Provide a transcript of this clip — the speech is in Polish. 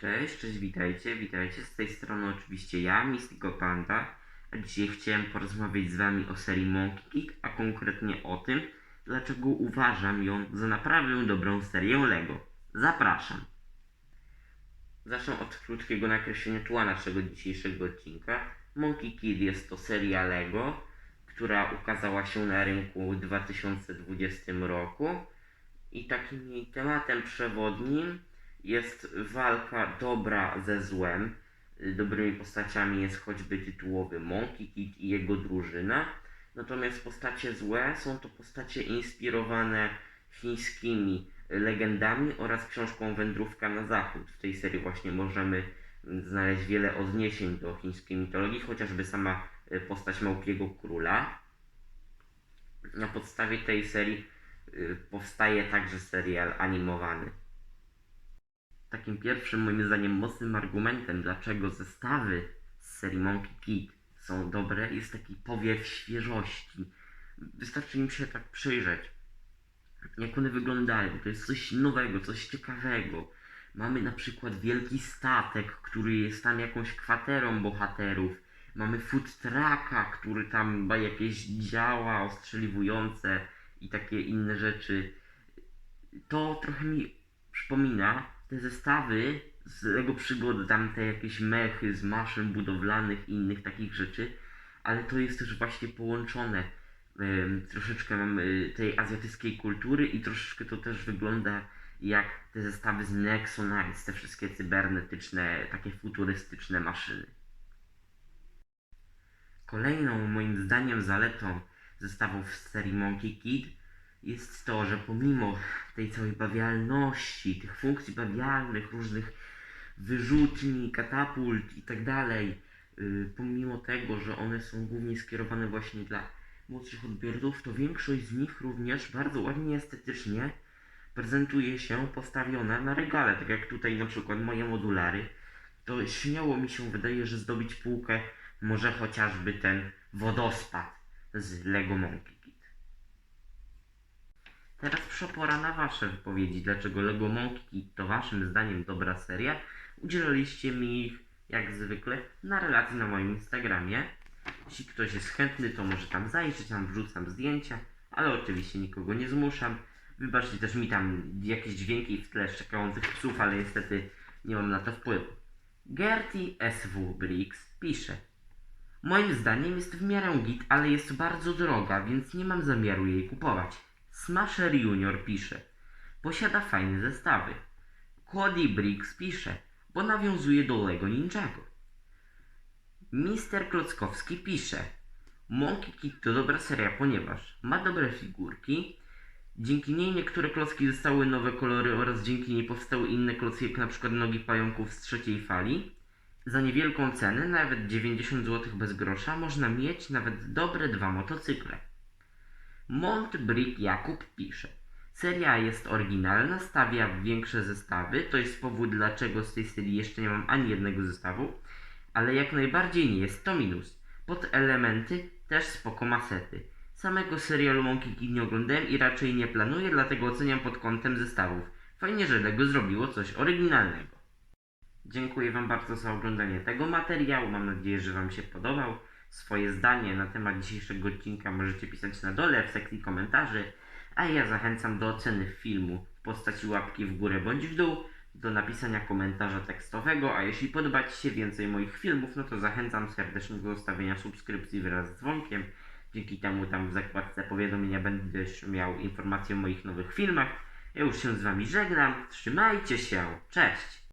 Cześć, cześć, witajcie, witajcie. Z tej strony oczywiście ja, Mystico Panda. A dzisiaj chciałem porozmawiać z wami o serii Monkey Kick, a konkretnie o tym, dlaczego uważam ją za naprawdę dobrą serię Lego. Zapraszam. Zacznę od krótkiego nakreślenia tła naszego dzisiejszego odcinka. Monkey Kid jest to seria Lego, która ukazała się na rynku w 2020 roku i takim jej tematem przewodnim jest walka dobra ze złem. Dobrymi postaciami jest choćby tytułowy Monkey Kid i jego drużyna. Natomiast postacie złe są to postacie inspirowane chińskimi legendami oraz książką Wędrówka na zachód. W tej serii właśnie możemy znaleźć wiele odniesień do chińskiej mitologii, chociażby sama y, postać Małpiego Króla. Na podstawie tej serii y, powstaje także serial animowany. Takim pierwszym, moim zdaniem, mocnym argumentem, dlaczego zestawy z serii Monkey Kid są dobre, jest taki powiew świeżości. Wystarczy im się tak przyjrzeć, jak one wyglądają. To jest coś nowego, coś ciekawego. Mamy na przykład wielki statek, który jest tam jakąś kwaterą bohaterów. Mamy food trucka, który tam ma jakieś działa ostrzeliwujące i takie inne rzeczy. To trochę mi przypomina te zestawy z Lego Przygody, tam te jakieś mechy z maszyn budowlanych i innych takich rzeczy, ale to jest też właśnie połączone. Troszeczkę mamy tej azjatyckiej kultury i troszeczkę to też wygląda jak te zestawy z Nexonites, te wszystkie cybernetyczne, takie futurystyczne maszyny. Kolejną moim zdaniem zaletą zestawów z serii Monkey Kid jest to, że pomimo tej całej bawialności, tych funkcji bawialnych, różnych wyrzutni, katapult i tak dalej, yy, pomimo tego, że one są głównie skierowane właśnie dla młodszych odbiorców, to większość z nich również bardzo ładnie estetycznie prezentuje się postawiona na regale, tak jak tutaj na przykład moje modulary, to śmiało mi się wydaje, że zdobić półkę może chociażby ten wodospad z Lego Monkey Teraz przepora na Wasze wypowiedzi, dlaczego Lego Monkey to Waszym zdaniem dobra seria. Udzielaliście mi ich, jak zwykle, na relacji na moim Instagramie. Jeśli ktoś jest chętny, to może tam zajrzeć, tam wrzucam zdjęcia, ale oczywiście nikogo nie zmuszam. Wybaczcie też mi tam jakieś dźwięki w tle szczekających psów, ale niestety nie mam na to wpływu. Gertie SW Briggs pisze Moim zdaniem jest w miarę git, ale jest bardzo droga, więc nie mam zamiaru jej kupować. Smasher Junior pisze Posiada fajne zestawy. Cody Briggs pisze, bo nawiązuje do Lego Ninjago. Mister Klockowski pisze Monkey Kid to dobra seria, ponieważ ma dobre figurki, dzięki niej niektóre klocki dostały nowe kolory oraz dzięki niej powstały inne klocki, jak przykład nogi pająków z trzeciej fali. Za niewielką cenę, nawet 90 zł bez grosza, można mieć nawet dobre dwa motocykle. Mont Brick Jakub pisze Seria jest oryginalna, stawia większe zestawy, to jest powód dlaczego z tej serii jeszcze nie mam ani jednego zestawu, ale jak najbardziej nie jest to minus. Pod elementy też spoko masety. Samego serialu Monkey Kid nie oglądałem i raczej nie planuję, dlatego oceniam pod kątem zestawów. Fajnie, że Lego zrobiło coś oryginalnego. Dziękuję Wam bardzo za oglądanie tego materiału. Mam nadzieję, że Wam się podobał. Swoje zdanie na temat dzisiejszego odcinka możecie pisać na dole w sekcji komentarzy, a ja zachęcam do oceny filmu w postaci łapki w górę bądź w dół, do napisania komentarza tekstowego, a jeśli podoba Ci się więcej moich filmów, no to zachęcam serdecznie do zostawienia subskrypcji wraz z dzwonkiem. Dzięki temu tam w zakładce powiadomienia będziesz miał informacje o moich nowych filmach. Ja już się z Wami żegnam. Trzymajcie się. Cześć!